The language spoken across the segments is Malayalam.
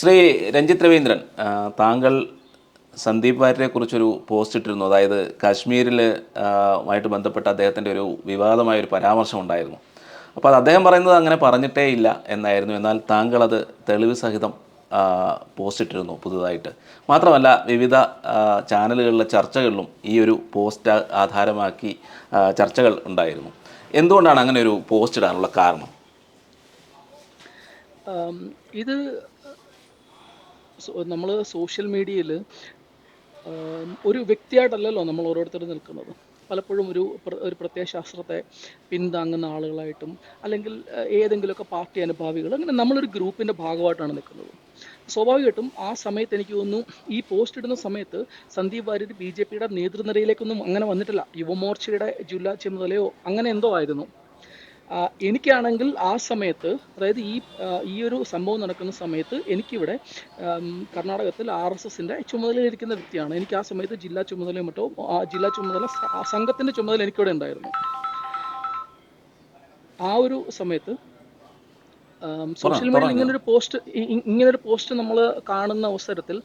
ശ്രീ രഞ്ജിത്ത് രവീന്ദ്രൻ താങ്കൾ സന്ദീപ് വാര്യരെ കുറിച്ചൊരു പോസ്റ്റ് ഇട്ടിരുന്നു. അതായത് കാശ്മീരിൽ ആയിട്ട് ബന്ധപ്പെട്ട അദ്ദേഹത്തിന്റെ ഒരു വിവാദമായ ഒരു പരാമർശം ഉണ്ടായിരുന്നു. അപ്പോൾ അത് അദ്ദേഹം പറയുന്നത് അങ്ങനെ പറഞ്ഞിട്ടേ ഇല്ല എന്നായിരുന്നു. എന്നാൽ താങ്കൾ അത് തെളിവ് സഹിതം പോസ്റ്റ് ഇട്ടിരുന്നു പുതുതായിട്ട്. മാത്രമല്ല വിവിധ ചാനലുകളിലെ ചർച്ചകളിലും ഈ ഒരു പോസ്റ്റ് ആധാരമാക്കി ചർച്ചകൾ ഉണ്ടായിരുന്നു. എന്തുകൊണ്ടാണ് അങ്ങനെ ഒരു പോസ്റ്റ് ഇടാനുള്ള കാരണം? ഇത് നമ്മൾ സോഷ്യൽ മീഡിയയിൽ ഒരു വ്യക്തിയായിട്ടല്ലല്ലോ നമ്മൾ ഓരോരുത്തരും നിൽക്കുന്നത്. പലപ്പോഴും ഒരു ഒരു പ്രത്യയശാസ്ത്രത്തെ പിന്താങ്ങുന്ന ആളുകളായിട്ടും അല്ലെങ്കിൽ ഏതെങ്കിലുമൊക്കെ പാർട്ടി അനുഭാവികൾ അങ്ങനെ നമ്മളൊരു ഗ്രൂപ്പിന്റെ ഭാഗമായിട്ടാണ് നിൽക്കുന്നത്. സ്വാഭാവികമായിട്ടും ആ സമയത്ത് എനിക്ക് തോന്നുന്നു ഈ പോസ്റ്റ് ഇടുന്ന സമയത്ത് സന്ദീപ് വാര്യർ ബി ജെ പിയുടെ നേതൃനിരയിലേക്കൊന്നും അങ്ങനെ വന്നിട്ടില്ല. യുവമോർച്ചയുടെ ജില്ലാ ചുമതലയോ അങ്ങനെ എന്തോ ആയിരുന്നു. എനിക്കാണെങ്കിൽ ആ സമയത്ത് അതായത് ഈ ഈ ഒരു സംഭവം നടക്കുന്ന സമയത്ത് എനിക്കിവിടെ കർണാടകത്തിൽ ആർ എസ് എസിന്റെ ചുമതലയിലിരിക്കുന്ന വ്യക്തിയാണ്. എനിക്ക് ആ സമയത്ത് ജില്ലാ ചുമതലയും മറ്റോ ആ ജില്ലാ ചുമതല സംഘത്തിന്റെ ചുമതല എനിക്കിവിടെ ഉണ്ടായിരുന്നു. ആ ഒരു സമയത്ത് സോഷ്യൽ മീഡിയയിൽ ഇങ്ങനൊരു പോസ്റ്റ് ഇങ്ങനൊരു പോസ്റ്റ് നമ്മൾ കാണുന്ന അവസരത്തിൽ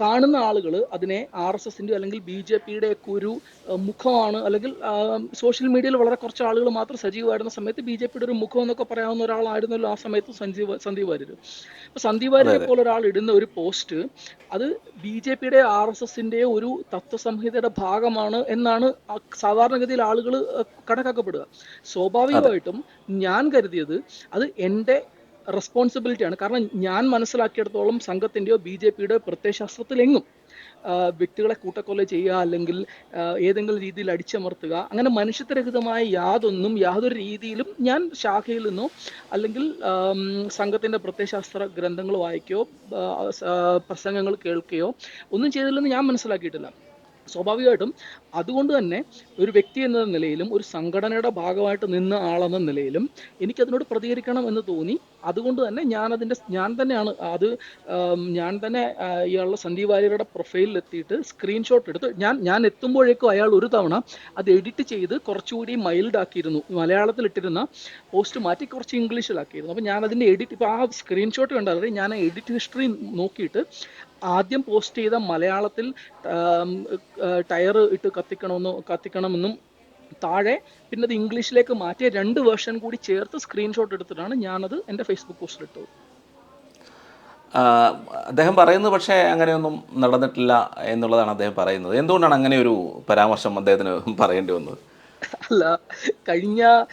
കാണുന്ന ആളുകൾ അതിനെ ആർ എസ് എസിന്റെ അല്ലെങ്കിൽ ബി ജെ പിയുടെ ഒക്കെ ഒരു മുഖമാണ്. അല്ലെങ്കിൽ സോഷ്യൽ മീഡിയയിൽ വളരെ കുറച്ച് ആളുകൾ മാത്രം സജീവമായിരുന്ന സമയത്ത് ബി ജെ പിയുടെ ഒരു മുഖം എന്നൊക്കെ പറയാവുന്ന ഒരാളായിരുന്നല്ലോ ആ സമയത്ത് സഞ്ജീവ് സന്ദീപ് വാര്യർ അപ്പോൾ സന്ദീപ് വാര്യരെ പോലെ ഒരാൾ ഇടുന്ന ഒരു പോസ്റ്റ് അത് ബി ജെ പിയുടെ ആർ എസ് എസിന്റെ ഒരു തത്വസംഹിതയുടെ ഭാഗമാണ് എന്നാണ് സാധാരണഗതിയിൽ ആളുകൾ കണക്കാക്കപ്പെടുക. സ്വാഭാവികമായിട്ടും ഞാൻ കരുതിയത് അത് എന്റെ റെസ്പോൺസിബിലിറ്റിയാണ് കാരണം ഞാൻ മനസ്സിലാക്കിയിടത്തോളം സംഘത്തിന്റെയോ ബി ജെ പിയുടെ പ്രത്യയശാസ്ത്രത്തിലെങ്ങും വ്യക്തികളെ കൂട്ടക്കൊല ചെയ്യുക അല്ലെങ്കിൽ ഏതെങ്കിലും രീതിയിൽ അടിച്ചമർത്തുക അങ്ങനെ മനുഷ്യത്വരഹിതമായ യാതൊന്നും യാതൊരു രീതിയിലും ഞാൻ ശാഖയിൽ നിന്നോ അല്ലെങ്കിൽ സംഘത്തിന്റെ പ്രത്യയശാസ്ത്ര ഗ്രന്ഥങ്ങൾ വായിക്കുകയോ പ്രസംഗങ്ങൾ കേൾക്കുകയോ ഒന്നും ചെയ്തില്ലെന്ന് ഞാൻ മനസ്സിലാക്കിയിട്ടില്ല. സ്വാഭാവികമായിട്ടും അതുകൊണ്ട് തന്നെ ഒരു വ്യക്തി എന്ന നിലയിലും ഒരു സംഘടനയുടെ ഭാഗമായിട്ട് നിന്ന ആളെന്ന നിലയിലും എനിക്കതിനോട് പ്രതികരിക്കണം എന്ന് തോന്നി. അതുകൊണ്ട് തന്നെ ഞാൻ അതിന്റെ ഞാൻ തന്നെയാണ് അത് ഞാൻ തന്നെ ഇയാളുടെ സന്ദീപ് വാര്യരുടെ പ്രൊഫൈലിൽ എത്തിയിട്ട് സ്ക്രീൻഷോട്ട് എടുത്ത് ഞാൻ ഞാൻ എത്തുമ്പോഴേക്കും അയാൾ ഒരു തവണ അത് എഡിറ്റ് ചെയ്ത് കുറച്ചുകൂടി മൈൽഡ് ആക്കിയിരുന്നു. മലയാളത്തിൽ ഇട്ടിരുന്ന പോസ്റ്റ് മാറ്റി കുറച്ച് ഇംഗ്ലീഷിലാക്കിയിരുന്നു. അപ്പോൾ ഞാൻ അതിന്റെ എഡിറ്റ് ഇപ്പോൾ ആ സ്ക്രീൻഷോട്ട് കണ്ടാൽ ഞാൻ എഡിറ്റ് ഹിസ്റ്ററി നോക്കിയിട്ട് ആദ്യം പോസ്റ്റ് ചെയ്ത മലയാളത്തിൽ ടയർ ഇട്ട് കത്തിക്കണമെന്ന് കത്തിക്കണമെന്നും താഴെ പിന്നെ അത് ഇംഗ്ലീഷിലേക്ക് മാറ്റിയ രണ്ട് വേർഷൻ കൂടി ചേർത്ത് സ്ക്രീൻഷോട്ട് എടുത്തിട്ടാണ് ഞാനത് എന്റെ ഫേസ്ബുക്ക് പോസ്റ്റിൽ ഇട്ടത്. അദ്ദേഹം പറയുന്നത് പക്ഷേ അങ്ങനെയൊന്നും നടന്നിട്ടില്ല എന്നുള്ളതാണ് അദ്ദേഹം പറയുന്നത്. എന്തുകൊണ്ടാണ് അങ്ങനെ ഒരു പരാമർശം അദ്ദേഹത്തിന് പറയേണ്ടി വന്നത്? അല്ല കഴിഞ്ഞ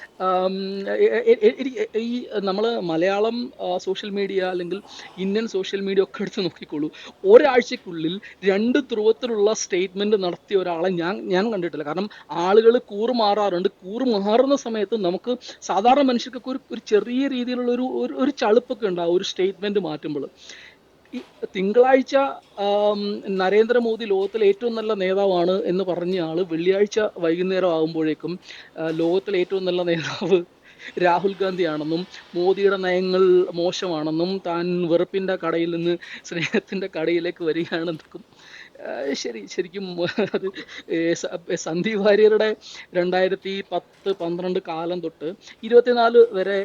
ഈ നമ്മൾ മലയാളം സോഷ്യൽ മീഡിയ അല്ലെങ്കിൽ ഇന്ത്യൻ സോഷ്യൽ മീഡിയ ഒക്കെ എടുത്ത് നോക്കിക്കോളൂ. ഒരാഴ്ചക്കുള്ളിൽ രണ്ട് ധ്രുവത്തിലുള്ള സ്റ്റേറ്റ്മെന്റ് നടത്തിയ ഒരാളെ ഞാൻ ഞാൻ കണ്ടിട്ടില്ല. കാരണം ആളുകൾ കൂറ് മാറാറുണ്ട്. കൂറ് മാറുന്ന സമയത്ത് നമുക്ക് സാധാരണ മനുഷ്യർക്കൊക്കെ ഒരു ഒരു ചെറിയ രീതിയിലുള്ള ഒരു ഒരു- ഒരു ചളുപ്പൊക്കെ ഉണ്ടാവും ഒരു സ്റ്റേറ്റ്മെന്റ് മാറ്റുമ്പോൾ. ഈ തിങ്കളാഴ്ച നരേന്ദ്രമോദി ലോകത്തിലെ ഏറ്റവും നല്ല നേതാവാണ് എന്ന് പറഞ്ഞ ആൾ വെള്ളിയാഴ്ച വൈകുന്നേരം ആകുമ്പോഴേക്കും ലോകത്തിലെ ഏറ്റവും നല്ല നേതാവ് രാഹുൽ ഗാന്ധിയാണെന്നും മോദിയുടെ നയങ്ങൾ മോശമാണെന്നും താൻ വെറുപ്പിന്റെ കടയിൽ നിന്ന് സ്നേഹത്തിന്റെ കടയിലേക്ക് വരികയാണെന്നൊക്കെ ആ, ശരി ശരിക്കും അത് സന്ദീപ് വാര്യരുടെ രണ്ടായിരത്തി പത്ത് പന്ത്രണ്ട് കാലം തൊട്ട് ഇരുപത്തിനാല് വരെ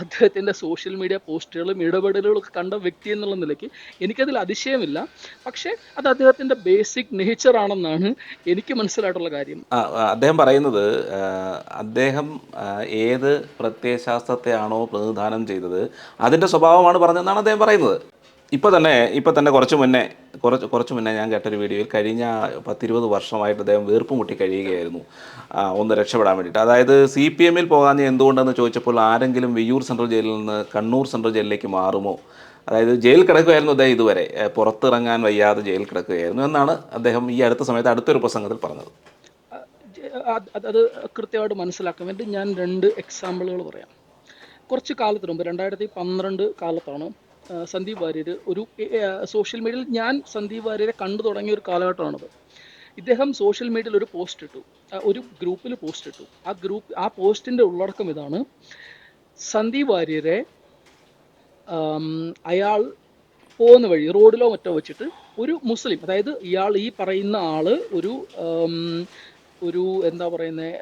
അദ്ദേഹത്തിന്റെ സോഷ്യൽ മീഡിയ പോസ്റ്റുകളും ഇടപെടലുകളും ഒക്കെ കണ്ട വ്യക്തി എന്നുള്ള നിലയ്ക്ക് എനിക്കതിൽ അതിശയമില്ല. പക്ഷേ അത് അദ്ദേഹത്തിന്റെ ബേസിക് നേച്ചർ ആണെന്നാണ് എനിക്ക് മനസ്സിലായിട്ടുള്ള കാര്യം. അദ്ദേഹം പറയുന്നത് അദ്ദേഹം ഏത് പ്രത്യയശാസ്ത്രത്തെയാണോ പ്രതിനിധാനം ചെയ്തത് അതിന്റെ സ്വഭാവമാണ് പറഞ്ഞതെന്നാണ് അദ്ദേഹം പറയുന്നത്. ഇപ്പോൾ തന്നെ ഇപ്പോൾ തന്നെ കുറച്ച് മുന്നേ കുറച്ച് കുറച്ച് മുന്നേ ഞാൻ കേട്ടൊരു വീഡിയോയിൽ കഴിഞ്ഞ പത്തിരുപത് വർഷമായിട്ട് അദ്ദേഹം വീർപ്പ് മുട്ടി കഴിയുകയായിരുന്നു. ഒന്ന് രക്ഷപ്പെടാൻ വേണ്ടിയിട്ട്. അതായത് സി പി എമ്മിൽ പോകാൻ എന്തുകൊണ്ടെന്ന് ചോദിച്ചപ്പോൾ ആരെങ്കിലും വിയ്യൂർ സെൻട്രൽ ജയിലിൽ നിന്ന് കണ്ണൂർ സെൻട്രൽ ജയിലിലേക്ക് മാറുമോ? അതായത് ജയിൽ കിടക്കുകയായിരുന്നു അദ്ദേഹം ഇതുവരെ. പുറത്തിറങ്ങാൻ വയ്യാതെ ജയിൽ കിടക്കുകയായിരുന്നു എന്നാണ് അദ്ദേഹം ഈ അടുത്ത സമയത്ത് അടുത്തൊരു പ്രസംഗത്തിൽ പറഞ്ഞത്. അത് കൃത്യമായിട്ട് മനസ്സിലാക്കാൻ വേണ്ടി ഞാൻ രണ്ട് എക്സാമ്പിളുകൾ പറയാം. കുറച്ച് കാലത്തിന് മുമ്പ് രണ്ടായിരത്തി പന്ത്രണ്ട് കാലത്താണ് സന്ദീപ് വാര്യർ ഒരു സോഷ്യൽ മീഡിയയിൽ ഞാൻ സന്ദീപ് വാര്യരെ കണ്ടു തുടങ്ങിയ ഒരു കാലഘട്ടമാണത്. ഇദ്ദേഹം സോഷ്യൽ മീഡിയയിൽ ഒരു പോസ്റ്റ് ഇട്ടു. ഒരു ഗ്രൂപ്പിൽ പോസ്റ്റ് ഇട്ടു. ആ ഗ്രൂപ്പ് ആ പോസ്റ്റിന്റെ ഉള്ളടക്കം ഇതാണ്. സന്ദീപ് വാര്യരെ അയാൾ പോകുന്ന വഴി റോഡിലോ മറ്റോ വെച്ചിട്ട് ഒരു മുസ്ലിം അതായത് ഇയാൾ ഈ പറയുന്ന ആൾ ഒരു ഒരു എന്താ പറയുന്നത്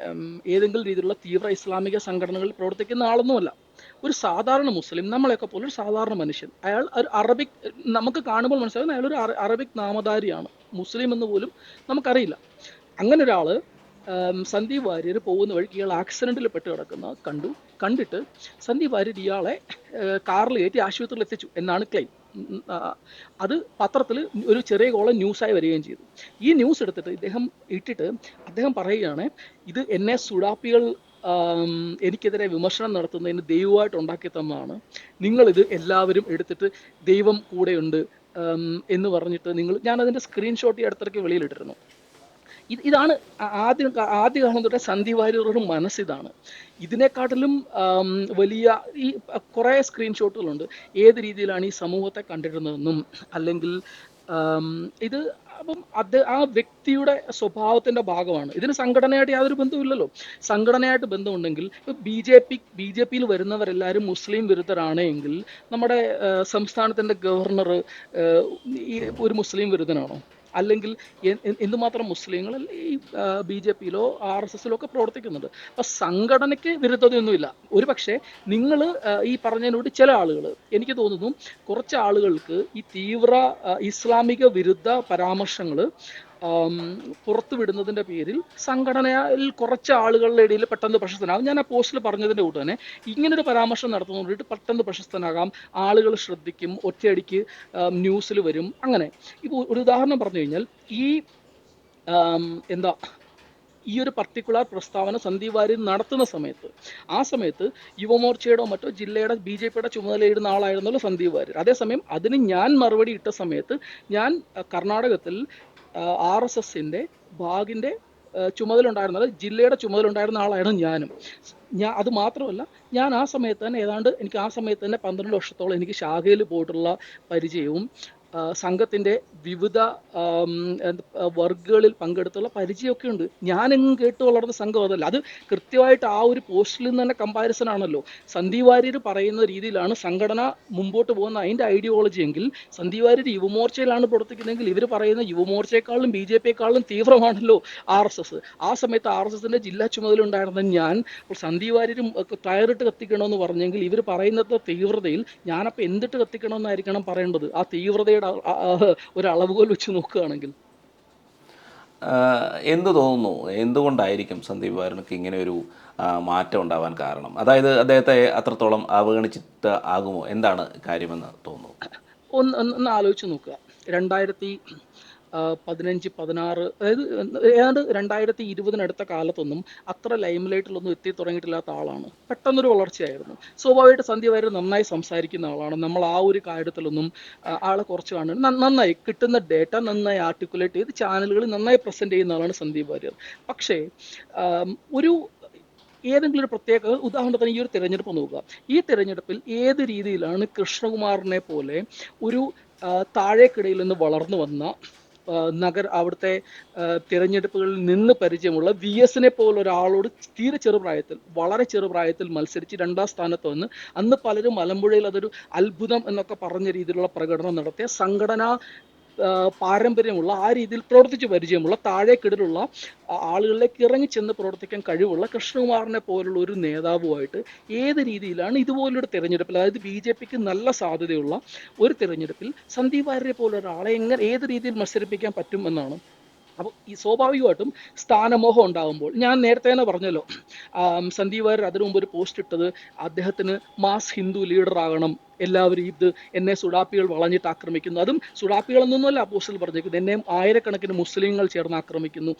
ഏതെങ്കിലും രീതിയിലുള്ള തീവ്ര ഇസ്ലാമിക സംഘടനകളിൽ പ്രവർത്തിക്കുന്ന ആളൊന്നുമല്ല. ഒരു സാധാരണ മുസ്ലിം നമ്മളെയൊക്കെ പോലെ ഒരു സാധാരണ മനുഷ്യൻ. അയാൾ ഒരു അറബിക് നമുക്ക് കാണുമ്പോൾ മനസ്സിലാകുന്ന അയാൾ ഒരു അറ- അറബിക് നാമധാരിയാണ്. മുസ്ലിം എന്ന് പോലും നമുക്കറിയില്ല. അങ്ങനെ ഒരാൾ സന്ദീപ് വാര്യർ പോകുന്ന വഴിക്ക് ഇയാൾ ആക്സിഡന്റിൽ പെട്ട് കിടക്കുന്ന കണ്ടു. കണ്ടിട്ട് സന്ദീപ് വാര്യർ ഇയാളെ കാറിൽ കയറ്റി ആശുപത്രിയിൽ എത്തിച്ചു എന്നാണ് ക്ലെയിം അത് പത്രത്തിൽ ഒരു ചെറിയ കോളം ന്യൂസായി വരികയും ചെയ്തു. ഈ ന്യൂസ് എടുത്തിട്ട് ഇദ്ദേഹം ഇട്ടിട്ട് അദ്ദേഹം പറയുകയാണ് ഇത് എന്നെ സുഡാപ്പികൾ എനിക്കെതിരെ വിമർശനം നടത്തുന്നതിന് ദൈവമായിട്ട് ഉണ്ടാക്കി തന്നതാണ് നിങ്ങളിത് എല്ലാവരും എടുത്തിട്ട് ദൈവം കൂടെയുണ്ട് എന്ന് പറഞ്ഞിട്ട് നിങ്ങൾ ഞാൻ അതിന്റെ സ്ക്രീൻഷോട്ട് ഈ അടുത്തിടയ്ക്ക് വെളിയിലിട്ടിരുന്നു. ഇത് ഇതാണ് ആദ്യം ആദ്യ കാലം തൊട്ടേ സന്ധി വാര്യറുടെ മനസ്സിതാണ്. ഇതിനെക്കാട്ടിലും വലിയ ഈ കുറേ സ്ക്രീൻഷോട്ടുകളുണ്ട് ഏത് രീതിയിലാണ് ഈ സമൂഹത്തെ കണ്ടിരുന്നതെന്നും അല്ലെങ്കിൽ ഇത് അപ്പം അത് ആ വ്യക്തിയുടെ സ്വഭാവത്തിന്റെ ഭാഗമാണ്. ഇതിന് സംഘടനയായിട്ട് യാതൊരു ബന്ധവുമില്ലല്ലോ. സംഘടനയായിട്ട് ബന്ധമുണ്ടെങ്കിൽ B J P B J പിയിൽ വരുന്നവരെല്ലാവരും മുസ്ലിം വിരുദ്ധരാണ് എങ്കിൽ നമ്മുടെ സംസ്ഥാനത്തിന്റെ ഗവർണർ ഒരു മുസ്ലിം വിരുദ്ധനാണോ? അല്ലെങ്കിൽ എന്തുമാത്രം മുസ്ലിങ്ങൾ ഈ ബി ജെ പിയിലോ ആർ എസ് എസിലോ ഒക്കെ പ്രവർത്തിക്കുന്നുണ്ട്. അപ്പൊ സംഘടനയ്ക്ക് വിരുദ്ധതയൊന്നുമില്ല. ഒരു പക്ഷേ നിങ്ങൾ ഈ പറഞ്ഞതിനോട് ചില ആളുകൾ എനിക്ക് തോന്നുന്നു കുറച്ച് ആളുകൾക്ക് ഈ തീവ്ര ഇസ്ലാമിക വിരുദ്ധ പരാമർശങ്ങൾ പുറത്തു വിടുന്നതിന്റെ പേരിൽ സംഘടനയിൽ കുറച്ച് ആളുകളുടെ ഇടയിൽ പെട്ടെന്ന് പ്രശസ്തനാകും. ഞാൻ ആ പോസ്റ്റിൽ പറഞ്ഞതിന്റെ കൂട്ട് തന്നെ ഇങ്ങനൊരു പരാമർശം നടത്തുന്നതുകൊണ്ടിട്ട് പെട്ടെന്ന് പ്രശസ്തനാകാം ആളുകൾ ശ്രദ്ധിക്കും ഒറ്റയടിക്ക് ന്യൂസിൽ വരും അങ്ങനെ. ഇപ്പോൾ ഒരു ഉദാഹരണം പറഞ്ഞു കഴിഞ്ഞാൽ ഈ എന്താ ഈ ഒരു പർട്ടിക്കുലർ പ്രസ്താവന സന്ദീപ് വാര്യർ നടത്തുന്ന സമയത്ത് ആ സമയത്ത് യുവമോർച്ചയുടെ മറ്റോ ജില്ലയുടെ ബി ജെ പിയുടെ ചുമതലയിടുന്ന ആളായിരുന്നല്ലോ സന്ദീപ് വാര്യർ. അതേസമയം അതിന് ഞാൻ മറുപടി ഇട്ട സമയത്ത് ഞാൻ കർണാടകത്തിൽ ആർ എസ് അഹ്, ചുമതല ഉണ്ടായിരുന്നത് ജില്ലയുടെ ചുമതല ഉണ്ടായിരുന്ന ആളായിരുന്നു ഞാനും. ഞാൻ അത് മാത്രമല്ല ഞാൻ ആ സമയത്ത് തന്നെ ഏതാണ്ട് എനിക്ക് ആ സമയത്ത് തന്നെ പന്ത്രണ്ട് വർഷത്തോളം എനിക്ക് ശാഖയിൽ പോയിട്ടുള്ള പരിചയവും ആ, സംഘത്തിന്റെ വിവിധ വർക്കുകളിൽ പങ്കെടുത്തുള്ള പരിചയമൊക്കെ ഉണ്ട് ഞാനെങ്ങും കേട്ട് വളർന്ന സംഘം അതല്ല. അത് കൃത്യമായിട്ട് ആ ഒരു പോസ്റ്റിൽ നിന്ന് തന്നെ കമ്പാരിസൺ ആണല്ലോ. സന്ദീപ് പറയുന്ന രീതിയിലാണ് സംഘടന മുമ്പോട്ട് പോകുന്ന അതിന്റെ ഐഡിയോളജി എങ്കിൽ സന്ദീപ് യുവമോർച്ചയിലാണ് പ്രവർത്തിക്കുന്നതെങ്കിൽ ഇവർ പറയുന്ന യുവമോർച്ചയെക്കാളും ബി ജെ പിയെക്കാളും തീവ്രമാണല്ലോ ആർ എസ് എസ്. ആ സമയത്ത് ആർ എസ് എസിന്റെ ജില്ലാ ചുമതല ഉണ്ടായിരുന്ന ഞാൻ സന്ദീപ് വാര്യരും ടയറിട്ട് കത്തിക്കണമെന്ന് പറഞ്ഞെങ്കിൽ ഇവർ പറയുന്നത് തീവ്രതയിൽ ഞാനപ്പോൾ എന്തിട്ട് കത്തിക്കണമെന്നായിരിക്കണം പറയേണ്ടത്? ആ തീവ്രതയുടെ അ- ഒരു അളവുകോൽ വെച്ച് നോക്കുകയാണെങ്കിൽ. എന്ത് തോന്നുന്നു? എന്തുകൊണ്ടായിരിക്കും സന്ദീപ് വാര്യർക്ക് ഇങ്ങനെ ഒരു മാറ്റം ഉണ്ടാവാൻ കാരണം? അതായത് അദ്ദേഹത്തെ അത്രത്തോളം അവഗണിച്ചിട്ട് ആകുമോ? എന്താണ് കാര്യമെന്ന് തോന്നുന്നു? ഒന്ന് ഒന്ന് ആലോചിച്ച് നോക്കുക. രണ്ടായിരത്തി പതിനഞ്ച് പതിനാറ് അതായത് ഏതാണ്ട് രണ്ടായിരത്തി ഇരുപതിനടുത്ത കാലത്തൊന്നും അത്ര ലൈംലൈറ്റിലൊന്നും എത്തി തുടങ്ങിയിട്ടില്ലാത്ത ആളാണ്. പെട്ടെന്നൊരു വളർച്ചയായിരുന്നു. സ്വാഭാവികമായിട്ട് സന്ധ്യ വാര്യർ നന്നായി സംസാരിക്കുന്ന ആളാണ്. നമ്മൾ ആ ഒരു കാര്യത്തിലൊന്നും ആളെ കുറച്ച് കാണുന്നത് നന്നായി കിട്ടുന്ന ഡേറ്റ നന്നായി ആർട്ടിക്കുലേറ്റ് ചെയ്ത് ചാനലുകളിൽ നന്നായി പ്രസന്റ് ചെയ്യുന്ന ആളാണ് സന്ദീപ് വാര്യർ. പക്ഷേ ഒരു ഏതെങ്കിലും ഒരു പ്രത്യേക ഉദാഹരണത്തിന് ഈ ഒരു തിരഞ്ഞെടുപ്പ് നോക്കുക. ഈ തിരഞ്ഞെടുപ്പിൽ ഏത് രീതിയിലാണ് കൃഷ്ണകുമാറിനെ പോലെ ഒരു താഴേക്കിടയിൽ നിന്ന് വളർന്നു വന്ന നഗർ അവിടുത്തെ തിരഞ്ഞെടുപ്പുകളിൽ നിന്ന് പരിചയമുള്ള വി എസിനെ പോലെ ഒരാളോട് തീരെ ചെറുപ്രായത്തിൽ വളരെ ചെറുപ്രായത്തിൽ മത്സരിച്ച് രണ്ടാം സ്ഥാനത്ത് വന്ന് അന്ന് പലരും മലമ്പുഴയിൽ അതൊരു അത്ഭുതം എന്നൊക്കെ പറഞ്ഞ രീതിയിലുള്ള പ്രകടനം നടത്തിയ സംഘടനാ പാരമ്പര്യമുള്ള ആ രീതിയിൽ പ്രവർത്തിച്ച് പരിചയമുള്ള താഴേക്കിടയിലുള്ള ആളുകളിലേക്ക് ഇറങ്ങി ചെന്ന് പ്രവർത്തിക്കാൻ കഴിവുള്ള കൃഷ്ണകുമാറിനെ പോലുള്ള ഒരു നേതാവുമായിട്ട് ഏത് രീതിയിലാണ് ഇതുപോലൊരു തിരഞ്ഞെടുപ്പിൽ അതായത് ബി ജെ പിക്ക് നല്ല സാധ്യതയുള്ള ഒരു തിരഞ്ഞെടുപ്പിൽ സന്ദീപ് വാര്യരെ പോലെ ഒരാളെ എങ്ങനെ ഏത് രീതിയിൽ മത്സരിപ്പിക്കാൻ പറ്റും എന്നാണ് അപ്പോൾ ഈ സ്വാഭാവികമായിട്ടും സ്ഥാനമോഹം ഉണ്ടാകുമ്പോൾ ഞാൻ നേരത്തെ തന്നെ പറഞ്ഞല്ലോ സന്ദീപ് വാര്യർ അതിനു മുമ്പ് ഒരു പോസ്റ്റ് ഇട്ടത് അദ്ദേഹത്തിന് മാസ് ഹിന്ദു ലീഡർ ആകണം എല്ലാവരും ഇത് എന്നെ സുഡാപ്പികൾ വളഞ്ഞിട്ട് ആക്രമിക്കുന്നു. അതും ആ പോസ്റ്റിൽ പറഞ്ഞേക്കുന്നത് എന്നെ ആയിരക്കണക്കിന് മുസ്ലിങ്ങൾ ചേർന്ന് ആക്രമിക്കുന്നു.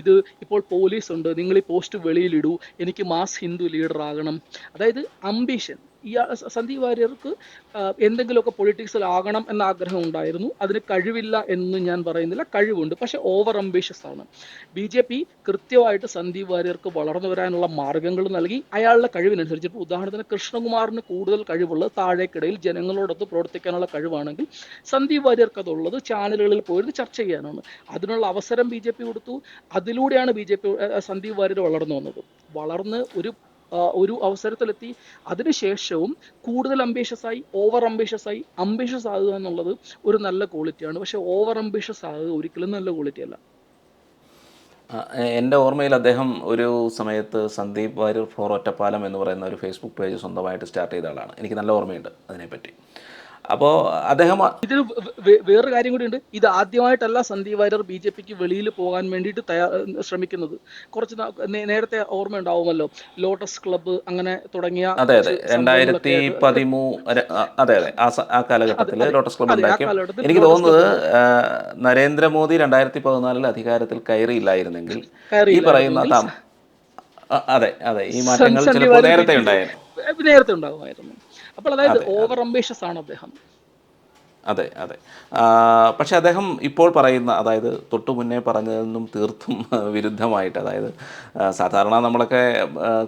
ഇത് ഇപ്പോൾ പോലീസ് ഉണ്ട് നിങ്ങൾ ഈ പോസ്റ്റ് വെളിയിലിടൂ എനിക്ക് മാസ് ഹിന്ദു ലീഡർ ആകണം. അതായത് അംബിഷൻ ഈ സന്ദീപ് വാര്യർക്ക് എന്തെങ്കിലുമൊക്കെ പൊളിറ്റിക്സിൽ ആകണം എന്ന ആഗ്രഹം ഉണ്ടായിരുന്നു അതിന് കഴിവില്ല എന്ന് ഞാൻ പറയുന്നില്ല. കഴിവുണ്ട്. പക്ഷെ ഓവർ അംബീഷ്യസ് ആണ്. ബി ജെ പി കൃത്യമായിട്ട് സന്ദീപ് വാര്യർക്ക് വളർന്നു വരാനുള്ള മാർഗങ്ങൾ നൽകി. അയാളുടെ കഴിവിനനുസരിച്ച് ഇപ്പോൾ ഉദാഹരണത്തിന് കൃഷ്ണകുമാറിന് കൂടുതൽ കഴിവുള്ളത് താഴേക്കിടയിൽ ജനങ്ങളോടൊത്ത് പ്രവർത്തിക്കാനുള്ള കഴിവാണെങ്കിൽ സന്ദീപ് വാര്യർക്ക് അതുള്ളത് ചാനലുകളിൽ പോയിരുന്ന് ചർച്ച ചെയ്യാനാണ്. അതിനുള്ള അവസരം ബി ജെ പി കൊടുത്തു. അതിലൂടെയാണ് B J P Sandeep Warrier വളർന്നു വന്നത്. വളർന്ന് ഒരു ഒരു അവസരത്തിലെത്തി. അതിനുശേഷവും കൂടുതൽ അംബീഷ്യസ് ആയി ഓവർ അംബീഷ്യസ് ആയി അംബീഷ്യസ് ആകുക എന്നുള്ളത് ഒരു നല്ല ക്വാളിറ്റിയാണ് പക്ഷെ ഓവർ അംബീഷ്യസ് ആകുക ഒരിക്കലും നല്ല ക്വാളിറ്റി അല്ല. എന്റെ ഓർമ്മയിൽ അദ്ദേഹം ഒരു സമയത്ത് സന്ദീപ് വാര്യർ ഫോർ ഒറ്റപ്പാലം എന്ന് പറയുന്ന ഒരു ഫേസ്ബുക്ക് പേജ് സ്വന്തമായിട്ട് സ്റ്റാർട്ട് ചെയ്ത ആളാണ്. എനിക്ക് നല്ല ഓർമ്മയുണ്ട് അതിനെപ്പറ്റി. അപ്പോൾ അദ്ദേഹം ഇതിൽ വേറൊരു കാര്യം കൂടി ഉണ്ട് ഇത് ആദ്യമായിട്ടല്ല സന്ദീപ് വാര്യർ ബി ജെ പിക്ക് വെളിയിൽ പോകാൻ വേണ്ടിയിട്ട് തയ്യാ ശ്രമിക്കുന്നത്. കുറച്ച് നേരത്തെ ഓർമ്മയുണ്ടാവുമല്ലോ. ലോട്ടസ് ക്ലബ്ബ് അങ്ങനെ തുടങ്ങിയ അതെ അതെ. രണ്ടായിരത്തി പതിമൂന്ന് അതെ അതെ. ആ കാലഘട്ടത്തിൽ ലോട്ടസ് ക്ലബ് അതെ, ആ ഉണ്ടാക്കിയ കാലഘട്ടത്തിൽ എനിക്ക് തോന്നുന്നത് നരേന്ദ്രമോദി രണ്ടായിരത്തി പതിനാലിൽ അധികാരത്തിൽ കയറിയില്ലായിരുന്നെങ്കിൽ ഈ പറയുന്ന അതെ അതെ. ഈ മാറ്റങ്ങൾ ചിലപ്പോൾ നേരത്തെ ഉണ്ടായിരുന്നു നേരത്തെ ഉണ്ടാകുമായിരുന്നു അപ്പോൾ അതായത് ഓവർ അംബീഷ്യസ് ആണ് അദ്ദേഹം. അതെ അതെ. പക്ഷേ അദ്ദേഹം ഇപ്പോൾ പറയുന്ന അതായത് തൊട്ടു മുന്നേ പറഞ്ഞതിനും തീർത്തും വിരുദ്ധമായിട്ട് അതായത് സാധാരണ നമ്മളൊക്കെ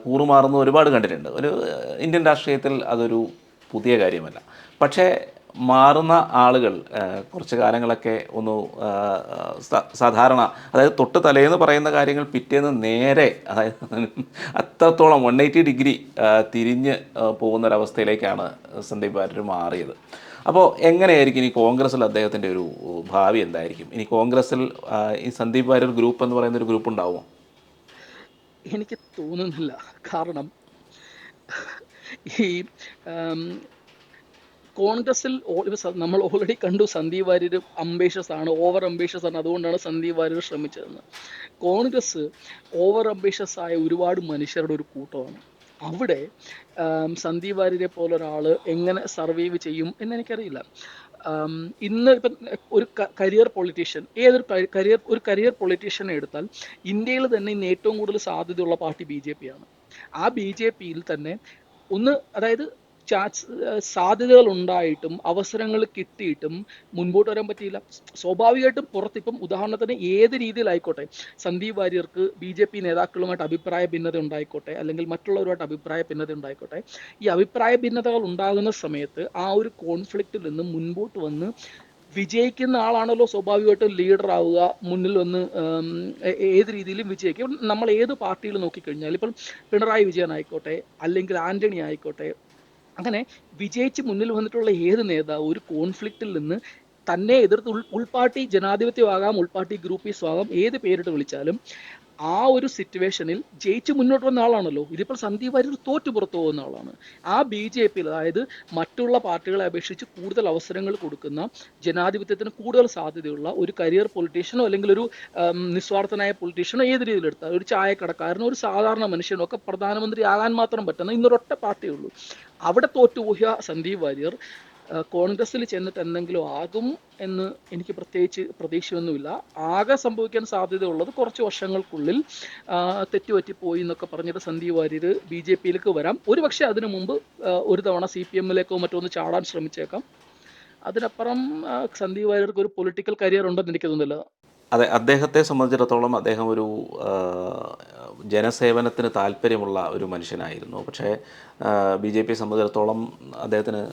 കൂറുമാറുന്ന ഒരുപാട് കണ്ടിട്ടുണ്ട്. ഒരു ഇന്ത്യൻ രാഷ്ട്രീയത്തിൽ അതൊരു പുതിയ കാര്യമല്ല. പക്ഷേ മാറുന്ന ആളുകൾ കുറച്ച് കാലങ്ങളൊക്കെ ഒന്ന് സാധാരണ അതായത് തൊട്ട് തലേന്ന് പറയുന്ന കാര്യങ്ങൾ പിറ്റേന്ന് നേരെ അതായത് അത്രത്തോളം വൺ എയ്റ്റി ഡിഗ്രി തിരിഞ്ഞ് പോകുന്നൊരവസ്ഥയിലേക്കാണ് സന്ദീപ് വാര്യർ മാറിയത്. അപ്പോൾ എങ്ങനെയായിരിക്കും ഇനി കോൺഗ്രസ്സിൽ അദ്ദേഹത്തിന്റെ ഒരു ഭാവി എന്തായിരിക്കും? ഇനി കോൺഗ്രസ്സിൽ ഈ സന്ദീപ് വാര്യർ ഗ്രൂപ്പ് എന്ന് പറയുന്ന ഒരു ഗ്രൂപ്പ് ഉണ്ടാവുമോ? എനിക്ക് തോന്നുന്നില്ല. കാരണം ഈ കോൺഗ്രസിൽ നമ്മൾ ഓൾറെഡി കണ്ടു സന്ദീപ് വാര്യർ അംബേഷ്യസ് ആണ് ഓവർ അംബേഷ്യസ് ആണ്. അതുകൊണ്ടാണ് സന്ദീപ് വാര്യർ ശ്രമിച്ചതെന്ന്. കോൺഗ്രസ് ഓവർ അംബേഷ്യസ് ആയ ഒരുപാട് മനുഷ്യരുടെ ഒരു കൂട്ടമാണ്. അവിടെ സന്ദീപ് വാര്യരെ പോലെ ഒരാൾ എങ്ങനെ സർവൈവ് ചെയ്യും എന്ന് എനിക്കറിയില്ല ഇന്ന് ഇപ്പം ഒരു കരിയർ പൊളിറ്റീഷ്യൻ ഏതൊരു കരിയർ ഒരു കരിയർ പൊളിറ്റീഷ്യനെ എടുത്താൽ ഇന്ത്യയിൽ തന്നെ ഇന്ന് ഏറ്റവും കൂടുതൽ സാധ്യതയുള്ള പാർട്ടി ബി ജെ പി ആണ്. ആ ബി ജെ പിയിൽ തന്നെ ഒന്ന് അതായത് ചാൻസ് സാധ്യതകൾ ഉണ്ടായിട്ടും അവസരങ്ങൾ കിട്ടിയിട്ടും മുൻപോട്ട് വരാൻ പറ്റിയില്ല. സ്വാഭാവികമായിട്ടും പുറത്തിപ്പം ഉദാഹരണത്തിന് ഏത് രീതിയിലായിക്കോട്ടെ സന്ദീപ് വാര്യർക്ക് ബി ജെ പി നേതാക്കളുമായിട്ട് അഭിപ്രായ ഭിന്നത ഉണ്ടായിക്കോട്ടെ അല്ലെങ്കിൽ മറ്റുള്ളവരുമായിട്ട് അഭിപ്രായ ഭിന്നത ഉണ്ടായിക്കോട്ടെ ഈ അഭിപ്രായ ഭിന്നതകൾ ഉണ്ടാകുന്ന സമയത്ത് ആ ഒരു കോൺഫ്ലിക്റ്റിൽ നിന്ന് മുൻപോട്ട് വന്ന് വിജയിക്കുന്ന ആളാണല്ലോ സ്വാഭാവികമായിട്ടും ലീഡർ ആവുക മുന്നിൽ വന്ന് ഏത് രീതിയിലും വിജയിക്കും നമ്മൾ ഏത് പാർട്ടിയിൽ നോക്കിക്കഴിഞ്ഞാൽ ഇപ്പം പിണറായി വിജയൻ ആയിക്കോട്ടെ അല്ലെങ്കിൽ ആന്റണി ആയിക്കോട്ടെ അങ്ങനെ വിജയിച്ച് മുന്നിൽ വന്നിട്ടുള്ള ഏത് നേതാവ് ഒരു കോൺഫ്ലിക്റ്റിൽ നിന്ന് തന്നെ എതിർത്ത് ഉൾ ഉൾപാർട്ടി ജനാധിപത്യമാകാം ഉൾപാർട്ടി ഗ്രൂപ്പീസ് ആകാം ഏത് പേരിട്ട് വിളിച്ചാലും ആ ഒരു സിറ്റുവേഷനിൽ ജയിച്ച് മുന്നോട്ട് വന്ന ആളാണല്ലോ. ഇതിപ്പോൾ സന്ദീപ് വാര്യർ തോറ്റു പുറത്തു പോകുന്ന ആളാണ്. ആ ബി ജെ പിയിൽ അതായത് മറ്റുള്ള പാർട്ടികളെ അപേക്ഷിച്ച് കൂടുതൽ അവസരങ്ങൾ കൊടുക്കുന്ന ജനാധിപത്യത്തിന് കൂടുതൽ സാധ്യതയുള്ള ഒരു കരിയർ പൊളിറ്റീഷ്യനോ അല്ലെങ്കിൽ ഒരു നിസ്വാർത്ഥനായ പൊളിറ്റീഷ്യനോ ഏത് രീതിയിലെടുത്താൽ ഒരു ചായക്കടക്കാരനോ ഒരു സാധാരണ മനുഷ്യനോ ഒക്കെ പ്രധാനമന്ത്രി ആകാൻ മാത്രം പറ്റുന്ന ഇന്നൊരൊറ്റ പാർട്ടിയേ ഉള്ളൂ. അവിടെ തോറ്റുപോയ സന്ദീപ് വാര്യർ കോൺഗ്രസ്സിൽ ചെന്നിട്ട് എന്തെങ്കിലും ആകും എന്ന് എനിക്ക് പ്രത്യേകിച്ച് പ്രതീക്ഷയൊന്നുമില്ല. ആകെ സംഭവിക്കാൻ സാധ്യതയുള്ളത് കുറച്ച് വർഷങ്ങൾക്കുള്ളിൽ തെറ്റുപറ്റിപ്പോയി തെറ്റുപറ്റി പോയി എന്നൊക്കെ പറഞ്ഞിട്ട് സന്ദീപ് വാര്യർ ബി ജെ പിയിലേക്ക് വരാം. ഒരു പക്ഷേ അതിനു മുമ്പ് ഒരു തവണ സി പി എമ്മിലേക്കോ മറ്റോ ഒന്ന് ചാടാൻ ശ്രമിച്ചേക്കാം. അതിനപ്പുറം സന്ദീപ് വാര്യർക്ക് ഒരു പൊളിറ്റിക്കൽ കരിയർ ഉണ്ടെന്ന് എനിക്ക് തോന്നുന്നില്ല. അതെ അദ്ദേഹത്തെ സംബന്ധിച്ചിടത്തോളം അദ്ദേഹം ഒരു ജനസേവനത്തിന് താല്പര്യമുള്ള ഒരു മനുഷ്യനായിരുന്നു. പക്ഷേ ബി ജെ പിയെ സംബന്ധിച്ചിടത്തോളം അദ്ദേഹത്തിന്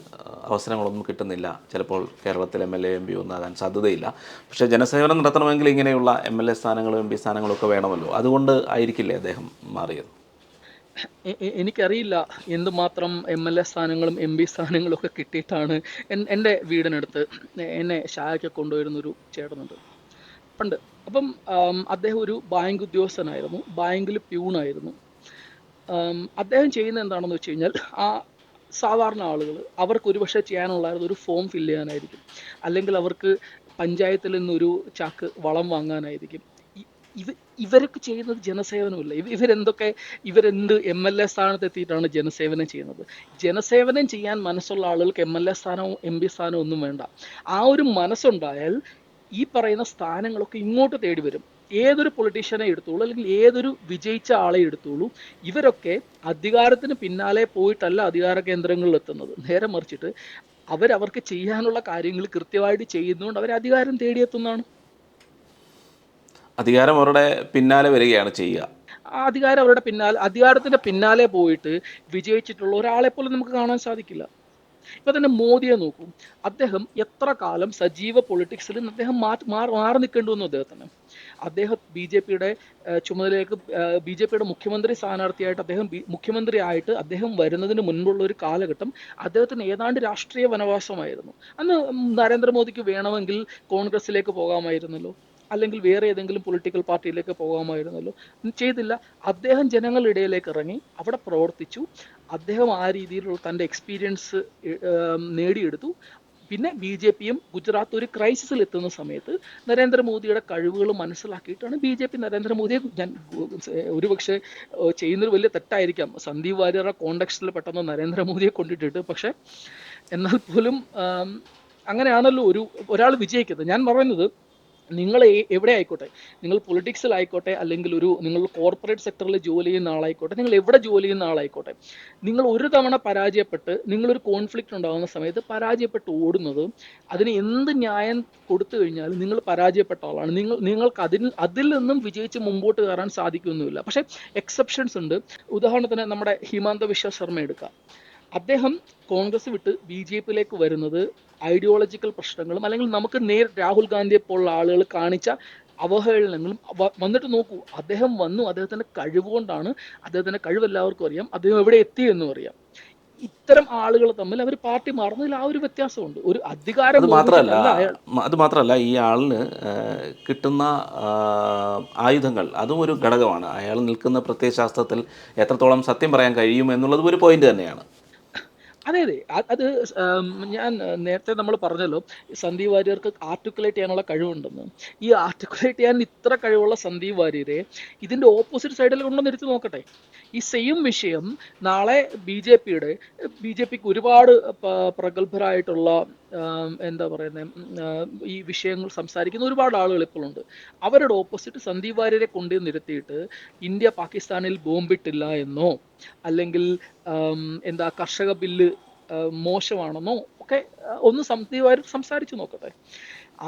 അവസരങ്ങളൊന്നും കിട്ടുന്നില്ല. ചിലപ്പോൾ കേരളത്തിൽ M L A M P ഒന്നാകാൻ സാധ്യതയില്ല. പക്ഷേ ജനസേവനം നടത്തണമെങ്കിൽ ഇങ്ങനെയുള്ള എം എൽ എ സ്ഥാനങ്ങളും എം പി സ്ഥാനങ്ങളും ഒക്കെ വേണമല്ലോ. അതുകൊണ്ട് ആയിരിക്കില്ലേ അദ്ദേഹം മാറിയത്? എനിക്കറിയില്ല എന്തുമാത്രം എം എൽ എ സ്ഥാനങ്ങളും എം പി സ്ഥാനങ്ങളും ഒക്കെ കിട്ടിയിട്ടാണ് എൻ- എന്റെ വീടിനടുത്ത് എന്നെ ഷായൊക്കെ കൊണ്ടുവരുന്നൊരു ചേട്ടനുണ്ട്. പണ്ട് അപ്പം അദ്ദേഹം ഒരു ബാങ്ക് ഉദ്യോഗസ്ഥനായിരുന്നു ബാങ്കിൽ പ്യൂണായിരുന്നു. അദ്ദേഹം ചെയ്യുന്ന എന്താണെന്ന് വെച്ച് കഴിഞ്ഞാൽ ആ സാധാരണ ആളുകൾ അവർക്ക് ഒരുപക്ഷെ ചെയ്യാനുള്ളായിരുന്നു ഒരു ഫോം ഫില്ല് ചെയ്യാനായിരിക്കും. അല്ലെങ്കിൽ അവർക്ക് പഞ്ചായത്തിൽ നിന്നൊരു ചാക്ക് വളം വാങ്ങാനായിരിക്കും. ഇവ ഇവരൊക്കെ ചെയ്യുന്നത് ജനസേവനമല്ല. ഇവ ഇവരെന്തൊക്കെ ഇവരെന്ത് എം എൽ എ സ്ഥാനത്ത് എത്തിയിട്ടാണ് ജനസേവനം ചെയ്യുന്നത്? ജനസേവനം ചെയ്യാൻ മനസ്സുള്ള ആളുകൾക്ക് എം എൽ എ സ്ഥാനവും എം പി സ്ഥാനവും ഒന്നും വേണ്ട. ആ ഒരു മനസ്സുണ്ടായാൽ ഈ പറയുന്ന സ്ഥാനങ്ങളൊക്കെ ഇങ്ങോട്ട് തേടി വരും. ഏതൊരു പൊളിറ്റീഷ്യനെ എടുത്തോളൂ അല്ലെങ്കിൽ ഏതൊരു വിജയിച്ച ആളെ എടുത്തോളൂ ഇവരൊക്കെ അധികാരത്തിന് പിന്നാലെ പോയിട്ടല്ല അധികാര കേന്ദ്രങ്ങളിൽ എത്തുന്നത്. നേരെ മറിച്ചിട്ട് അവരവർക്ക് ചെയ്യാനുള്ള കാര്യങ്ങൾ കൃത്യമായിട്ട് ചെയ്യുന്നതുകൊണ്ട് അവർ അധികാരം തേടിയെത്തുന്നതാണ്. അധികാരം അവരുടെ പിന്നാലെ വരികയാണ് ചെയ്യുക. അധികാരം അവരുടെ പിന്നാലെ അധികാരത്തിന്റെ പിന്നാലെ പോയിട്ട് വിജയിച്ചിട്ടുള്ള ഒരാളെ പോലും നമുക്ക് കാണാൻ സാധിക്കില്ല. ഇപ്പൊ തന്നെ മോദിയെ നോക്കൂ. അദ്ദേഹം എത്ര കാലം സജീവ പൊളിറ്റിക്സിൽ നിന്ന് അദ്ദേഹം മാറി നിൽക്കേണ്ടി വന്നു അദ്ദേഹത്തിന്. അദ്ദേഹം ബി ജെ പിയുടെ ചുമതലയ്ക്ക് ബി ജെ പിയുടെ മുഖ്യമന്ത്രി സ്ഥാനാർത്ഥിയായിട്ട് അദ്ദേഹം മുഖ്യമന്ത്രി ആയിട്ട് അദ്ദേഹം വരുന്നതിന് മുൻപുള്ള ഒരു കാലഘട്ടം അദ്ദേഹത്തിന് ഏതാണ്ട് രാഷ്ട്രീയ വനവാസമായിരുന്നു. അന്ന് നരേന്ദ്രമോദിക്ക് വേണമെങ്കിൽ കോൺഗ്രസിലേക്ക് പോകാമായിരുന്നല്ലോ. അല്ലെങ്കിൽ വേറെ ഏതെങ്കിലും പൊളിറ്റിക്കൽ പാർട്ടിയിലേക്ക് പോകാമായിരുന്നല്ലോ. ചെയ്തില്ല. അദ്ദേഹം ജനങ്ങളുടെ ഇടയിലേക്ക് ഇറങ്ങി അവിടെ പ്രവർത്തിച്ചു. അദ്ദേഹം ആ രീതിയിലുള്ള തന്റെ എക്സ്പീരിയൻസ് നേടിയെടുത്തു. പിന്നെ ബി ജെ പിയും ഗുജറാത്ത് ഒരു ക്രൈസിസിൽ എത്തുന്ന സമയത്ത് നരേന്ദ്രമോദിയുടെ കഴിവുകൾ മനസ്സിലാക്കിയിട്ടാണ് ബി ജെ പി നരേന്ദ്രമോദിയെ ഞാൻ ഒരുപക്ഷെ ചെയ്യുന്നൊരു വലിയ തെറ്റായിരിക്കാം. സന്ദീപ് വാര്യരുടെ കോണ്ടക്സ്റ്റിൽ പെട്ടെന്ന് നരേന്ദ്രമോദിയെ കൊണ്ടിട്ടിട്ട്. പക്ഷേ എന്നാൽ പോലും അങ്ങനെയാണല്ലോ ഒരു ഒരാൾ വിജയിക്കുന്നത്. ഞാൻ പറയുന്നത് നിങ്ങൾ എവിടെ ആയിക്കോട്ടെ? നിങ്ങൾ പൊളിറ്റിക്സിൽ പൊളിറ്റിക്സിലായിക്കോട്ടെ അല്ലെങ്കിൽ ഒരു നിങ്ങൾ കോർപ്പറേറ്റ് സെക്ടറിൽ ജോലി ചെയ്യുന്ന ആളായിക്കോട്ടെ നിങ്ങൾ എവിടെ ജോലി ചെയ്യുന്ന ആളായിക്കോട്ടെ നിങ്ങൾ ഒരു തവണ പരാജയപ്പെട്ട് നിങ്ങളൊരു കോൺഫ്ലിക്റ്റ് ഉണ്ടാകുന്ന സമയത്ത് പരാജയപ്പെട്ട് ഓടുന്നത് അതിന് എന്ത് ന്യായം കൊടുത്തു കഴിഞ്ഞാലും നിങ്ങൾ പരാജയപ്പെട്ട ആളാണ്. നിങ്ങൾ നിങ്ങൾക്ക് അതിൽ അതിൽ നിന്നും വിജയിച്ച് മുമ്പോട്ട് കയറാൻ സാധിക്കുന്നില്ല പക്ഷേ എക്സെപ്ഷൻസ് ഉണ്ട്. ഉദാഹരണത്തിന് നമ്മുടെ ഹിമാന്ത വിശ്വ ശർമ്മ എടുക്കാം. അദ്ദേഹം കോൺഗ്രസ് വിട്ട് ബി ജെ പിയിലേക്ക് വരുന്നത് ഐഡിയോളജിക്കൽ പ്രശ്നങ്ങളും അല്ലെങ്കിൽ നമുക്ക് നേർ രാഹുൽ ഗാന്ധിയെ പോലുള്ള ആളുകൾ കാണിച്ച അവഹേളനങ്ങളും വന്നിട്ട് നോക്കൂ. അദ്ദേഹം വന്നു അദ്ദേഹത്തിന്റെ കഴിവുകൊണ്ടാണ് അദ്ദേഹത്തിന്റെ കഴിവ് എല്ലാവർക്കും അറിയാം. അദ്ദേഹം എവിടെ എത്തി എന്നും അറിയാം. ഇത്തരം ആളുകൾ തമ്മിൽ അവർ പാർട്ടി മാറുന്നതിൽ ആ ഒരു വ്യത്യാസമുണ്ട്. ഒരു അധികാരം അത് മാത്രമല്ല അത് മാത്രമല്ല ഈ ആളിന് കിട്ടുന്ന ആയുധങ്ങൾ അതും ഒരു ഘടകമാണ്. അയാൾ നിൽക്കുന്ന പ്രത്യയശാസ്ത്രത്തിൽ എത്രത്തോളം സത്യം പറയാൻ കഴിയും എന്നുള്ളത് ഒരു പോയിന്റ് തന്നെയാണ്. അതെ അതെ. അത് ഞാൻ നേരത്തെ നമ്മൾ പറഞ്ഞല്ലോ സന്ദീപ് വാര്യർക്ക് ആർട്ടിക്കുലേറ്റ് ചെയ്യാനുള്ള കഴിവുണ്ടെന്ന്. ഈ ആർട്ടിക്കുലേറ്റ് ചെയ്യാൻ ഇത്ര കഴിവുള്ള സന്ദീപ് വാര്യരെ ഇതിന്റെ ഓപ്പോസിറ്റ് സൈഡിൽ കൊണ്ടുവന്ന് എടുത്ത് നോക്കട്ടെ. ഈ സെയിം വിഷയം നാളെ ബി ജെ പിയുടെ ബി ജെ പിക്ക് ഒരുപാട് പ്രഗത്ഭരായിട്ടുള്ള എന്താ പറയുന്നത് ഈ വിഷയങ്ങൾ സംസാരിക്കുന്ന ഒരുപാട് ആളുകൾ ഇപ്പോഴുണ്ട്. അവരുടെ ഓപ്പോസിറ്റ് സന്ദീപ് വാര്യരെ കൊണ്ടുവന്ന് നിർത്തിയിട്ട് ഇന്ത്യ പാകിസ്ഥാനിൽ ബോംബിട്ടില്ല എന്നോ അല്ലെങ്കിൽ എന്താ കർഷക ബില്ല് മോശമാണെന്നോ ഒക്കെ ഒന്ന് സന്ദീപ് സംസാരിച്ചു നോക്കട്ടെ.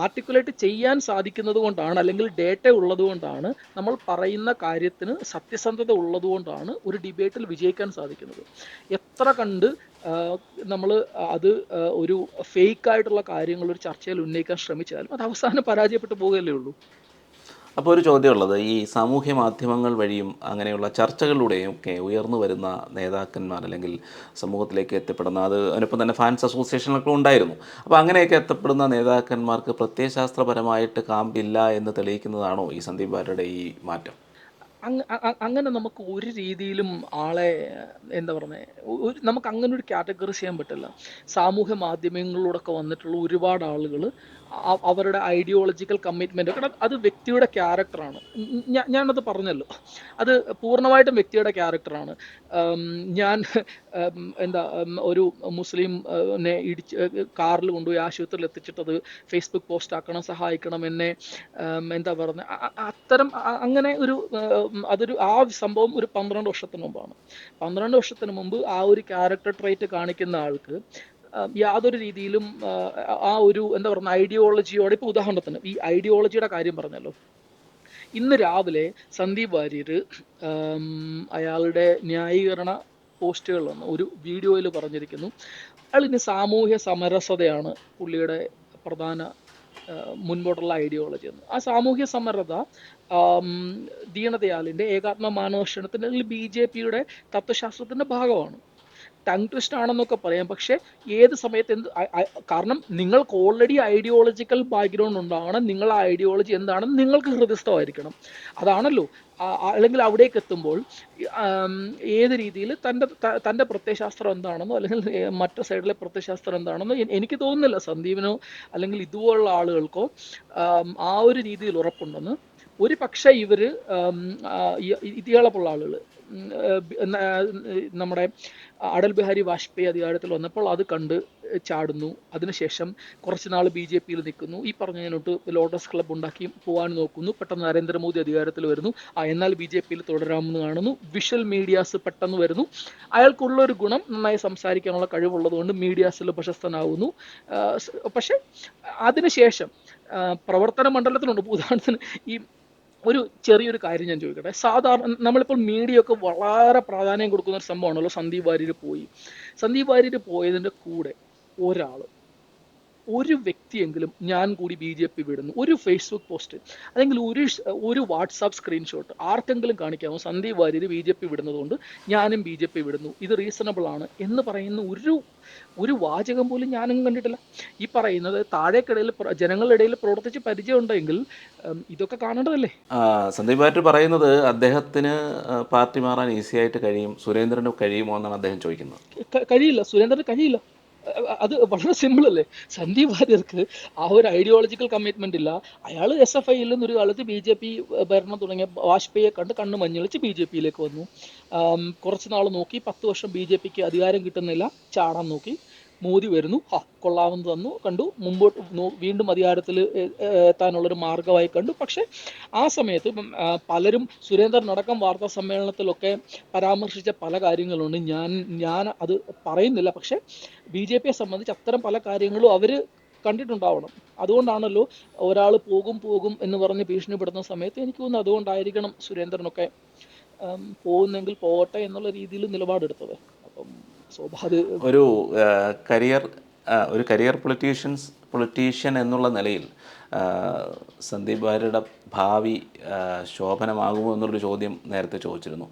ആർട്ടിക്കുലേറ്റ് ചെയ്യാൻ സാധിക്കുന്നത് കൊണ്ടാണ് അല്ലെങ്കിൽ ഡേറ്റ ഉള്ളത് കൊണ്ടാണ് നമ്മൾ പറയുന്ന കാര്യത്തിന് സത്യസന്ധത ഉള്ളത് കൊണ്ടാണ് ഒരു ഡിബേറ്റിൽ വിജയിക്കാൻ സാധിക്കുന്നത്. എത്ര കണ്ട് നമ്മൾ അത് ഒരു ഫേക്ക് ആയിട്ടുള്ള കാര്യങ്ങൾ ഒരു ചർച്ചയിൽ ഉന്നയിക്കാൻ ശ്രമിച്ചാലും അത് അവസാനം പരാജയപ്പെട്ടു പോകുകയല്ലേ ഉള്ളൂ. അപ്പോൾ ഒരു ചോദ്യമുള്ളത് ഈ സാമൂഹ്യ മാധ്യമങ്ങൾ വഴിയും അങ്ങനെയുള്ള ചർച്ചകളിലൂടെയും ഒക്കെ ഉയർന്നു വരുന്ന നേതാക്കന്മാർ അല്ലെങ്കിൽ സമൂഹത്തിലേക്ക് എത്തിപ്പെടുന്ന അത് അതിനൊപ്പം തന്നെ ഫാൻസ് അസോസിയേഷനൊക്കെ ഉണ്ടായിരുന്നു. അപ്പോൾ അങ്ങനെയൊക്കെ എത്തപ്പെടുന്ന നേതാക്കന്മാർക്ക് പ്രത്യയശാസ്ത്രപരമായിട്ട് കാമ്പില്ല എന്ന് തെളിയിക്കുന്നതാണോ ഈ സന്ദീപ് വാര്യരുടെ ഈ മാറ്റം? അങ്ങനെ നമുക്ക് ഒരു രീതിയിലും ആളെ എന്താ പറയുന്നത് ഒരു നമുക്ക് അങ്ങനെ ഒരു കാറ്റഗറി ചെയ്യാൻ പറ്റില്ല. സാമൂഹ്യ മാധ്യമങ്ങളിലൂടെ ഒക്കെ വന്നിട്ടുള്ള ഒരുപാട് ആളുകൾ അവരുടെ ഐഡിയോളജിക്കൽ കമ്മിറ്റ്മെന്റ് കാരണം അത് വ്യക്തിയുടെ ക്യാരക്ടറാണ് ഞാനത് പറഞ്ഞല്ലോ. അത് പൂർണമായിട്ടും വ്യക്തിയുടെ ക്യാരക്ടറാണ് ഞാൻ എന്താ ഒരു മുസ്ലിം ഇടിച്ച് കാറിൽ കൊണ്ടുപോയി ആശുപത്രിയിൽ എത്തിച്ചിട്ടത് ഫേസ്ബുക്ക് പോസ്റ്റ് ആക്കണം സഹായിക്കണം എന്നെ എന്താ പറയുന്നത് അത്തരം അങ്ങനെ ഒരു അതൊരു ആ സംഭവം ഒരു പന്ത്രണ്ട് വർഷത്തിന് മുമ്പാണ്. പന്ത്രണ്ട് വർഷത്തിന് മുമ്പ് ആ ഒരു ക്യാരക്ടർ ട്രേറ്റ് കാണിക്കുന്ന ആൾക്ക് യാതൊരു രീതിയിലും ആ, ഒരു എന്താ പറയുന്ന ഐഡിയോളജിയോട് ഇപ്പൊ ഉദാഹരണത്തിന് ഈ ഐഡിയോളജിയുടെ കാര്യം പറഞ്ഞല്ലോ. ഇന്ന് രാവിലെ സന്ദീപ് വാര്യർ അയാളുടെ ന്യായീകരണ പോസ്റ്റുകൾ വന്നു ഒരു വീഡിയോയിൽ പറഞ്ഞിരിക്കുന്നു. അയാൾ ഇനി സാമൂഹ്യ സമരസതയാണ് പുള്ളിയുടെ പ്രധാന മുൻപോട്ടുള്ള ഐഡിയോളജി എന്ന്. ആ സാമൂഹ്യ സമരത ദീനദയാലിന്റെ ഏകാത്മ മാനവക്ഷണത്തിന്റെ അല്ലെങ്കിൽ ബി ജെ പിയുടെ തത്വശാസ്ത്രത്തിന്റെ ഭാഗമാണ്. ടങ് ട്വിസ്റ്റ് ആണെന്നൊക്കെ പറയാം. പക്ഷെ ഏത് സമയത്ത് എന്ത് കാരണം നിങ്ങൾക്ക് ഓൾറെഡി ഐഡിയോളജിക്കൽ ബാക്ക്ഗ്രൗണ്ട് ഉണ്ടാവണം. നിങ്ങൾ ആ ഐഡിയോളജി എന്താണെന്ന് നിങ്ങൾക്ക് ഹൃദയസ്ഥമായിരിക്കണം. അതാണല്ലോ. അല്ലെങ്കിൽ അവിടേക്ക് എത്തുമ്പോൾ ഏത് രീതിയിൽ തന്റെ തന്റെ പ്രത്യയശാസ്ത്രം എന്താണെന്നോ അല്ലെങ്കിൽ മറ്റു സൈഡിലെ പ്രത്യയശാസ്ത്രം എന്താണെന്നോ എനിക്ക് തോന്നുന്നില്ല. സന്ദീപിനോ അല്ലെങ്കിൽ ഇതുപോലുള്ള ആളുകൾക്കോ ആ ഒരു രീതിയിൽ ഉറപ്പുണ്ടെന്ന്. ഒരു പക്ഷേ ഇവർ ആം, ആ, ഇ- ഇയാളെ പോലുള്ള ആളുകൾ നമ്മുടെ അടൽ ബിഹാരി വാജ്പേയി അധികാരത്തിൽ വന്നപ്പോൾ അത് കണ്ട് ചാടുന്നു. അതിനുശേഷം കുറച്ച് നാൾ ബി ജെ പിയിൽ നിൽക്കുന്നു. ഈ പറഞ്ഞതിനോട്ട് ലോട്ടസ് ക്ലബ് ഉണ്ടാക്കി പോകാൻ നോക്കുന്നു. പെട്ടെന്ന് നരേന്ദ്രമോദി അധികാരത്തിൽ വരുന്നു. എന്നാൽ ബി ജെ പിയിൽ തുടരാമെന്ന് കാണുന്നു. വിഷ്വൽ മീഡിയാസ് പെട്ടെന്ന് വരുന്നു. അയാൾക്കുള്ളൊരു ഗുണം നന്നായി സംസാരിക്കാനുള്ള കഴിവുള്ളതുകൊണ്ട് മീഡിയാസിൽ സ് പക്ഷെ അതിനുശേഷം പ്രവർത്തന മണ്ഡലത്തിലുണ്ട്. ഉദാഹരണത്തിന് ഈ ഒരു ചെറിയൊരു കാര്യം ഞാൻ ചോദിക്കട്ടെ? സാധാരണ നമ്മളിപ്പോൾ മീഡിയ ഒക്കെ വളരെ പ്രാധാന്യം കൊടുക്കുന്ന ഒരു സംഭവമാണല്ലോ സന്ദീപ് വാര്യർ പോയി. സന്ദീപ് വാര്യർ പോയതിന്റെ കൂടെ ഒരാൾ ഒരു വ്യക്തിയെങ്കിലും ഞാൻ കൂടി ബി ജെ പി വിടുന്നു. ഒരു ഫേസ്ബുക്ക് പോസ്റ്റ് അല്ലെങ്കിൽ ഒരു ഒരു വാട്സാപ്പ് സ്ക്രീൻഷോട്ട് ആർക്കെങ്കിലും കാണിക്കാമോ? Sandeep Warrier B J P വിടുന്നതുകൊണ്ട് ഞാനും ബി ജെ പി വിടുന്നു. ഇത് റീസണബിൾ ആണ് എന്ന് പറയുന്ന ഒരു ഒരു വാചകം പോലും ഞാനും കണ്ടിട്ടില്ല. ഈ പറയുന്നത് താഴേക്കിടയിൽ ജനങ്ങളുടെ ഇടയിൽ പ്രവർത്തിച്ച് പരിചയമുണ്ടെങ്കിൽ ഇതൊക്കെ കാണേണ്ടതല്ലേ? സന്ദീപ് വാര്യർ പറയുന്നത് അദ്ദേഹത്തിന് പാർട്ടി മാറാൻ ഈസി ആയിട്ട് കഴിയും. സുരേന്ദ്രന് കഴിയുമോ എന്നാണ് അദ്ദേഹം ചോദിക്കുന്നത്. കഴിയില്ല. സുരേന്ദ്രന് കഴിയില്ല. അത് വളരെ സിമ്പിൾ അല്ലേ? സന്ദീപ് വാര്യർക്ക് ആ ഒരു ഐഡിയോളജിക്കൽ കമ്മിറ്റ്മെന്റ് ഇല്ല. അയാൾ എസ് എഫ് ഐയിൽ നിന്ന് ഒരു കാലത്ത് ബി ജെ പി ഭരണം തുടങ്ങിയ വാജ്പേയിയെ കണ്ട് കണ്ണ് മഞ്ഞളിച്ച് ബി ജെ പിയിലേക്ക് വന്നു. കുറച്ച് നാൾ നോക്കി. പത്ത് വർഷം ബി ജെ പിക്ക് അധികാരം കിട്ടുന്നില്ല. ചാടാൻ നോക്കി. മോദി വരുന്നു. ഹാ കൊള്ളാമെന്ന് തന്നു. കണ്ടു. മുമ്പോട്ട് വീണ്ടും അധികാരത്തിൽ എത്താനുള്ളൊരു മാർഗമായി കണ്ടു. പക്ഷേ ആ സമയത്ത് പലരും സുരേന്ദ്രൻ അടക്കം വാർത്താ സമ്മേളനത്തിലൊക്കെ പരാമർശിച്ച പല കാര്യങ്ങളുണ്ട്. ഞാൻ ഞാൻ അത് പറയുന്നില്ല. പക്ഷേ ബി ജെ പിയെ സംബന്ധിച്ച് അത്തരം പല കാര്യങ്ങളും അവർ കണ്ടിട്ടുണ്ടാവണം. അതുകൊണ്ടാണല്ലോ ഒരാൾ പോകും പോകും എന്ന് പറഞ്ഞ് ഭീഷണിപ്പെടുന്ന സമയത്ത് എനിക്ക് തോന്നുന്നു അതുകൊണ്ടായിരിക്കണം സുരേന്ദ്രനൊക്കെ പോകുന്നെങ്കിൽ പോകട്ടെ എന്നുള്ള രീതിയിൽ നിലപാടെടുത്തത്. അപ്പം ഒരു കരിയർ ഒരു കരിയർ പൊളിറ്റീഷ്യൻസ് പൊളിറ്റീഷ്യൻ എന്നുള്ള നിലയിൽ സന്ദീപ് ഭാര്യയുടെ ഭാവി ശോഭനമാകുമോ എന്നുള്ളൊരു ചോദ്യം നേരത്തെ ചോദിച്ചിരുന്നു.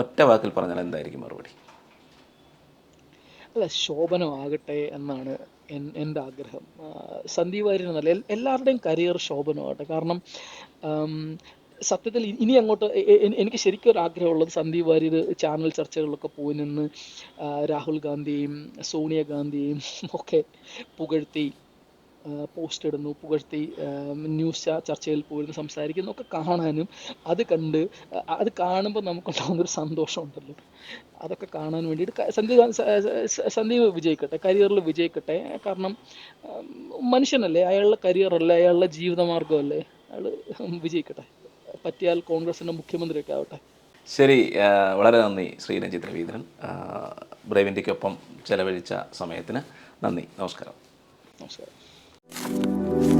ഒറ്റ വാക്കിൽ പറഞ്ഞാൽ എന്തായിരിക്കും മറുപടി? അല്ല ശോഭനമാകട്ടെ എന്നാണ് എന്റെ ആഗ്രഹം. സന്ദീപ് വാര്യർ എന്നല്ല എല്ലാവരുടെയും കരിയർ ശോഭനമാകട്ടെ. കാരണം സത്യത്തിൽ ഇനി അങ്ങോട്ട് എനിക്ക് ശരിക്കും ഒരു ആഗ്രഹമുള്ളത് സന്ദീപ് വാര്യർ ചാനൽ ചർച്ചകളിലൊക്കെ പോയി നിന്ന് രാഹുൽ ഗാന്ധിയും സോണിയാഗാന്ധിയും ഒക്കെ പുകഴ്ത്തി പോസ്റ്റ് ഇടുന്നു പുകഴ്ത്തി ന്യൂസ് ചർച്ചയിൽ പോയിരുന്നു സംസാരിക്കുന്നു ഒക്കെ കാണാനും അത് കണ്ട് അത് കാണുമ്പോൾ നമുക്കുണ്ടാകുന്നൊരു സന്തോഷമുണ്ടല്ലോ. അതൊക്കെ കാണാൻ വേണ്ടിയിട്ട് സന്ദീപ് സന്ദീപ് വിജയിക്കട്ടെ കരിയറിൽ വിജയിക്കട്ടെ കാരണം മനുഷ്യനല്ലേ അയാളുടെ കരിയറല്ലേ അയാളുടെ ജീവിതമാർഗമല്ലേ അയാൾ വിജയിക്കട്ടെ. പറ്റിയാൽ കോൺഗ്രസിന്റെ മുഖ്യമന്ത്രിയൊക്കെ ആവട്ടെ. ശരി വളരെ നന്ദി ശ്രീ രഞ്ജിത് രവീന്ദ്രൻ. ബ്രേവിന്റെക്കൊപ്പം ചെലവഴിച്ച സമയത്തിന് നന്ദി. നമസ്കാരം. നമസ്കാരം.